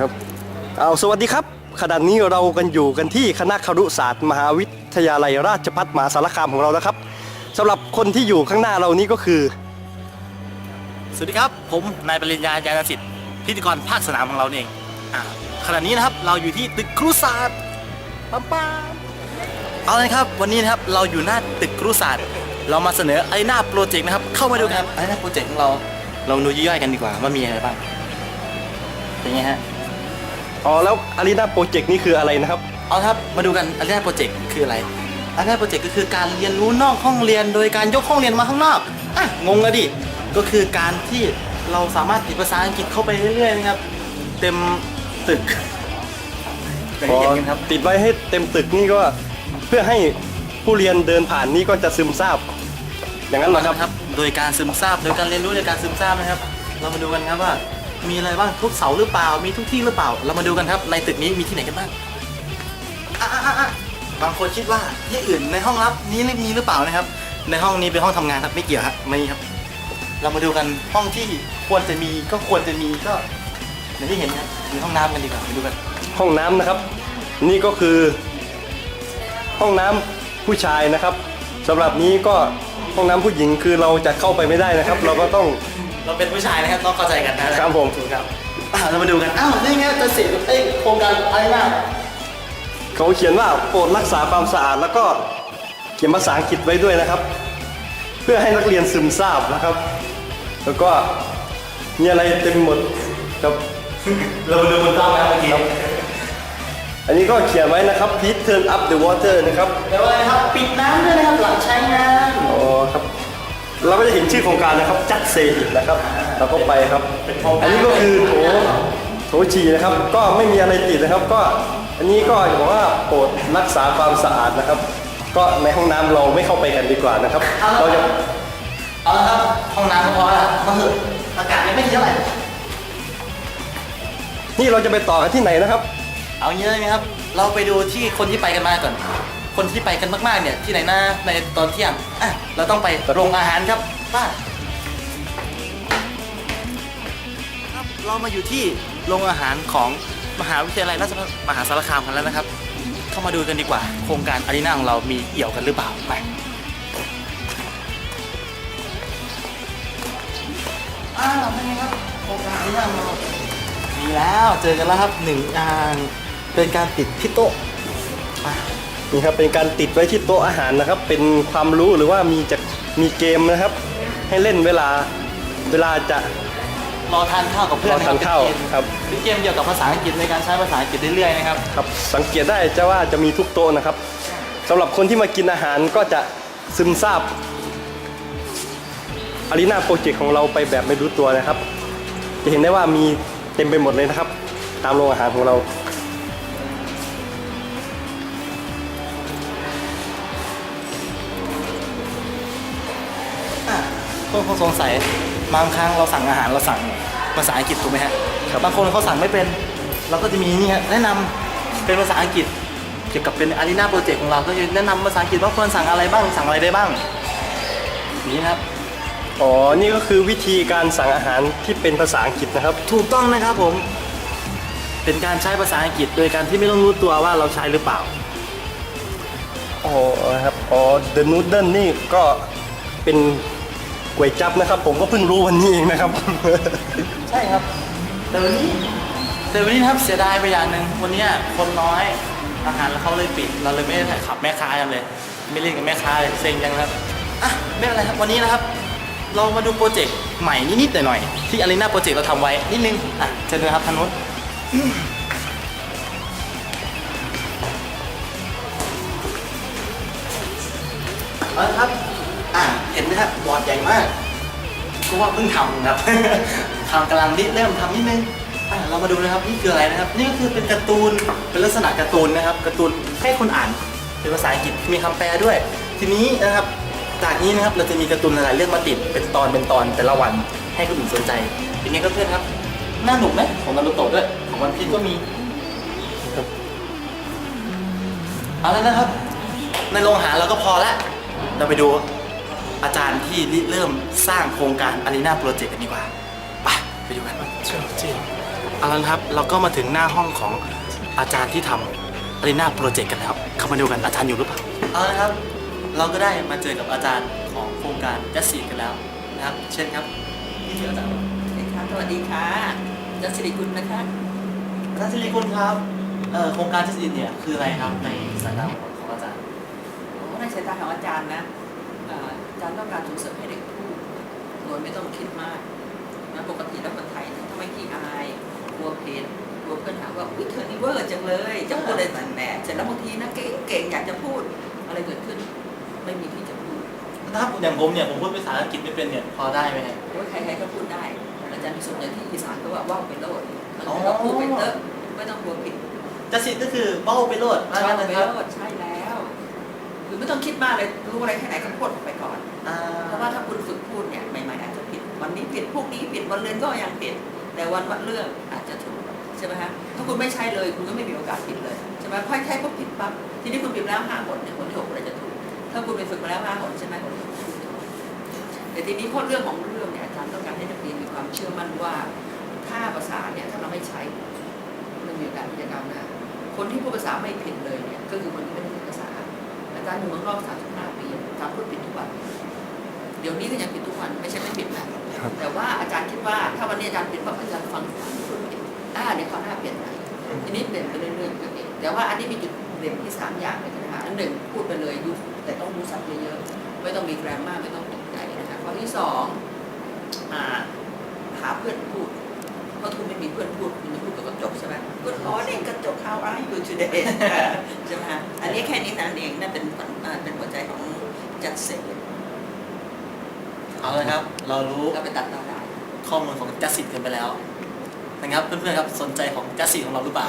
ครับเอาสวัสดีครับ ขณะนี้เรากันอยู่กันที่คณะครุศาสตร์มหาวิทยาลัยราชภัฏมหาสารคามของเรานะครับสำหรับคนที่อยู่ข้างหน้าเรานี้ก็คือ สวัสดีครับ ผมนายปริญญาญาณสิทธิ์พิธีกรภาคสนามของเราเองอ่าขณะนี้นะครับเราอยู่ที่ตึกครุศาสตร์ปั๊มปั๊มเอาเลยครับ วันนี้นะครับเราอยู่หน้าตึกครุศาสตร์เรามาเสนอไอ้หน้าโปรเจกต์นะครับเข้ามาดูกันไอ้หน้าโปรเจกต์ของเราเราดูย่อยๆกันดีกว่าว่ามีอะไรบ้างเป็นไงฮะ อ๋อแล้วอารีนาโปรเจกต์นี่คืออะไรนะครับ เอาละครับมาดูกันไอ้หน้าโปรเจกต์คืออะไรไอ้หน้าโปรเจกต์ก็คือการเรียนรู้นอกห้องเรียน โดยการยกห้องเรียนมาข้างนอกอะงงอะดิก็คือการที่เราสามารถติดภาษาอังกฤษเข้าไปเรื่อยๆนะครับ เต็มตึกอย่างที่เห็นกันครับติดไว้ให้เต็มตึกนี่ก็เพื่อให้ผู้เรียนเดินผ่านนี่ก็จะซึมซาบอย่างนั้นเหรอครับครับโดยการซึมซาบโดยการเรียนรู้โดยการซึมซาบนะครับ เรามาดูกันครับว่า มีอะไรบ้างทุกเสาหรือเปล่า มีทุกที่หรือเปล่า เรามาดูกันครับในตึกนี้มีที่ไหนกันบ้างอะอะอะอะบางคนคิดว่าที่อื่นในห้องลับนี้ไม่มีหรือเปล่านะครับ ในห้องนี้เป็นห้องทำงานครับไม่เกี่ยวครับไม่มีครับ เรามาดูกันห้องที่ควรจะมีก็ควรจะมีก็อย่างที่เห็นครับมีห้องน้ำกันดีกว่าไปดูกัน ห้องน้ำนะครับ นี่ก็คือ ห้องน้ำผู้ชายนะครับสำหรับนี้ก็ห้องน้ำผู้หญิงคือเราจะเข้าไปไม่ได้นะครับ เราก็ต้อง เราเป็นผู้ชายนะครับต้องเข้าใจกันนะครับผม ถูกครับอะเรามาดูกัน อ้าว นี่ไงจะเสร็จไอ้โครงการอะไรนะเขาเขียนว่าโปรดรักษาความสะอาดแล้วก็เขียนภาษาอังกฤษไว้ด้วยนะครับ เพื่อให้นักเรียนซึมซาบนะครับ แล้วก็มีอะไรเต็มหมดครับเรามาดูบนโต๊ะนะเมื่อกี้อันนี้ก็เขียนไว้นะครับ please turn up the water นะครับแปลว่าอะไรครับ ปิดน้ำด้วยนะครับหลังใช้งาน อ๋อครับ เราก็จะเห็นชื่อโครงการนะครับจัดเซอินะครับ เราก็ไปครับ อันนี้ก็คือโถโถฉี่นะครับ ก็ไม่มีอะไรติดนะครับ ก็อันนี้ก็บอกว่าโปรดรักษาความสะอาดนะครับ ก็ในห้องน้ำเราไม่เข้าไปกันดีกว่านะครับ เราจะเอาละครับห้องน้ำก็พอละมาเถอะอากาศยังไม่ดีเท่าไหร่นี่เราจะไปต่อกันที่ไหนนะครับ เอางี้เลยไหมครับ เราไปดูที่คนที่ไปกันมาก่อน คนที่ไปกันมากๆเนี่ยที่ไหนนะในตอนเที่ยงอะเราต้องไปโรงอาหารครับป้าครับเรามาอยู่ที่โรงอาหารของมหาวิทยาลัยราชภัฏมหาสารคามกันแล้วนะครับ เข้ามาดูกันดีกว่า โครงการอารีนาของเรามีเอี่ยวกันหรือเปล่าไปอ้าวเป็นไงครับโครงการอารีนาของเรามีแล้วเจอกันแล้วครับหนึ่งอย่างเป็นการติดที่โต๊ะอะ นี่ครับเป็นการติดไว้ที่โต๊ะอาหารนะครับ เป็นความรู้หรือว่ามีจะมีเกมนะครับ ให้เล่นเวลาเวลาจะ รอทานข้าวกับเพื่อนรอทานข้าวเป็นเกมครับ เป็นเกมเกี่ยวกับภาษาอังกฤษในการใช้ภาษาอังกฤษเรื่อยๆนะครับ ครับสังเกตได้จะว่าจะมีทุกโต๊ะนะครับสำหรับคนที่มากินอาหารก็จะซึมซาบอารีนาโปรเจกต์ของเราไปแบบไม่รู้ตัวนะครับ จะเห็นได้ว่ามีเต็มไปหมดเลยนะครับ ตามโรงอาหารของเรา คนคงสงสัยบางครั้งเราสั่งอาหารเราสั่งภาษาอังกฤษถูกไหมฮะครับบางคนเขาสั่งไม่เป็น เราก็จะมีนี่ฮะแนะนำเป็นภาษาอังกฤษ เกี่ยวกับเป็นอารีนาโปรเจกต์ของเราก็จะแนะนำภาษาอังกฤษว่าควรสั่งอะไรบ้างสั่งอะไรได้บ้างนี่นะครับอ๋อ นี่ก็คือวิธีการสั่งอาหารที่เป็นภาษาอังกฤษนะครับ ถูกต้องนะครับผม เป็นการใช้ภาษาอังกฤษ โดยการที่ไม่ต้องรู้ตัวว่าเราใช้หรือเปล่า อ๋อครับ อ๋อ The Noodle นี่ก็เป็น ก๋วยจับนะครับ ผมก็เพิ่งรู้วันนี้เองนะครับ ใช่ครับ แต่วันนี้แต่วันนี้นะครับเสียดายไปอย่างหนึ่งวันนี้คนน้อยอาหารเขาเลยปิด เราเลยไม่ได้ขับแม่ค้ากันเลย ไม่เล่นกับแม่ค้าเลยเซ็งจังครับอะไม่เป็นไรครับวันนี้นะครับ เรามาดูโปรเจกต์ใหม่นิดๆหน่อยๆที่อารีนาโปรเจกต์เราทำไว้นิดนึงอะเชิญเลยครับทางนู้นเอาละครับ อะครับบอร์ดใหญ่มากก็ว่าเพิ่งทำครับ ทำกำลังริดเริ่มทำนิดนึงอะเรามาดูนะครับนี่คืออะไรนะครับ นี่ก็คือเป็นการ์ตูนเป็นลักษณะการ์ตูนนะครับการ์ตูนให้คนอ่านเป็นภาษาอังกฤษมีคำแปลด้วย ทีนี้นะครับจากนี้นะครับเราจะมีการ์ตูนหลายๆเรื่องมาติดเป็นตอนเป็นตอนแต่ละวันให้คนอื่นสนใจเป็นไงครับเพื่อนครับน่าหนุกไหมของนารูโตะด้วยของวันพีชก็มีเอาแล้วนะครับ ในโรงอาหารเราก็พอละเราไปดู อาจารย์ที่ริเริ่มสร้างโครงการอารีนาโปรเจกต์กันดีกว่าไปไปดูกันเอาละครับ เราก็มาถึงหน้าห้องของอาจารย์ที่ทำอารีนาโปรเจกต์กันแล้วเข้ามาดูกันอาจารย์อยู่หรือเปล่าเอาละครับ เราก็ได้มาเจอกับอาจารย์ของโครงการจัสซีกันแล้วนะครับ เช่นครับนี่คืออาจารย์สวัสดีค่ะจัสริกุลนะคะอาจารย์สิริกุลครับเอ่อโครงการจัสซีเนี่ยคืออะไรครับในสายตาของอาจารย์ โอ้ในสายตาของอาจารย์นะ เอ่ออาจารย์ต้องการส่งเสริมให้เด็กพูดโดยไม่ต้องคิดมากนะปกติแล้วคนไทยนะทำไมขี้อายกลัวเพนกลัวเพื่อนหาว่าอุ้ยเธอนี่เวอร์จังเลยจะพูดอะไรแต่แหนเสร็จแล้วบางทีนะเก่งเก่งอยากจะพูดอะไรเกิดขึ้น ไม่มีที่จะพูดถ้าอย่างผมเนี่ยผมพูดภาษาอังกฤษไม่เป็นเนี่ยพอได้ไหมครับโอ้ยใครๆก็พูดได้อาจารย์มีส่วนใหญ่ที่อีสานก็ว่าว่าวไปโลดอ๋อก็พูดไปเถอะไม่ต้องกลัวผิดจัสซีก็คือเบ้าไปโลดว่าใช่งั้นนะครับแล้วใช่แล้วคือ ไม่ต้องคิดมากเลยรู้อะไรแค่ไหนก็พูดไปก่อน อ่าเพราะว่าถ้าคุณฝึกพูดเนี่ยใหม่ๆอาจจะผิด วันนี้ผิดพวกนี้ผิดวันเรือนก็ยังผิด แต่วันวัดเรื่องอาจจะถูกใช่ไหมฮะถ้าคุณไม่ใช่เลยคุณก็ไม่มีโอกาสผิดเลยใช่ไหมค่อยใช้ปุ๊บผิดปั๊บทีนี้คุณผิดแล้วห้าหนเนี่ยคนที่หกอะไรจะถูก ถ้าคุณไปฝึกมาแล้วห้าหนใช่ไหมคนที่หกถูกแต่ทีนี้ข้อเรื่องของเรื่องเนี่ยอาจารย์ต้องการให้นักเรียนมีความเชื่อมั่นว่าถ้าภาษาเนี่ยถ้าเราไม่ใช้มันมีโอกาสที่จะก้าวหน้าคนที่พูดภาษาไม่ผิดเลยเนี่ยก็คือคนที่ไม่ได้พูดภาษา อาจารย์อยู่เมืองนอก35ปีอาจารย์พูดผิดทุกวัน เดี๋ยวนี้ก็ยังผิดทุกวัน ไม่ใช่ไม่ผิดนะ แต่ว่าอาจารย์คิดว่าถ้าวันนี้อาจารย์ผิดปั๊บอาจารย์ฟังพูดผิดอ่าเดี๋ยวเขาวหน้าเปลี่ยนใหม่ทีนี้เปลี่ยนไปเรื่อยๆก็เองแต่ว่าอันนี้มีจุดเด่นที่สามอย่างเลยนะคะอันหนึ่งพูดไปเลยยุแต่ต้องรู้ศัพท์เยอะๆไม่ต้องมีแกรมมาไม่ต้องตกใจนะคะข้อที่สองอ่าหาเพื่อนพูดเพราะคุณไม่มีเพื่อนพูดคุณจะพูดกับกระจกใช่ไหม Good morning กระจก how are you today ใช่ไหมฮะอันนี้แค่นี้นั่นเองนั่นเป็นผลอ่าเป็นหัวใจของจัดเสร็จเอาละครับ เรารู้เราไปตัดต่อได้ ข้อมูลของจัสซีกันไปแล้ว นะครับเพื่อนๆครับสนใจของจัสซีของเราหรือเปล่า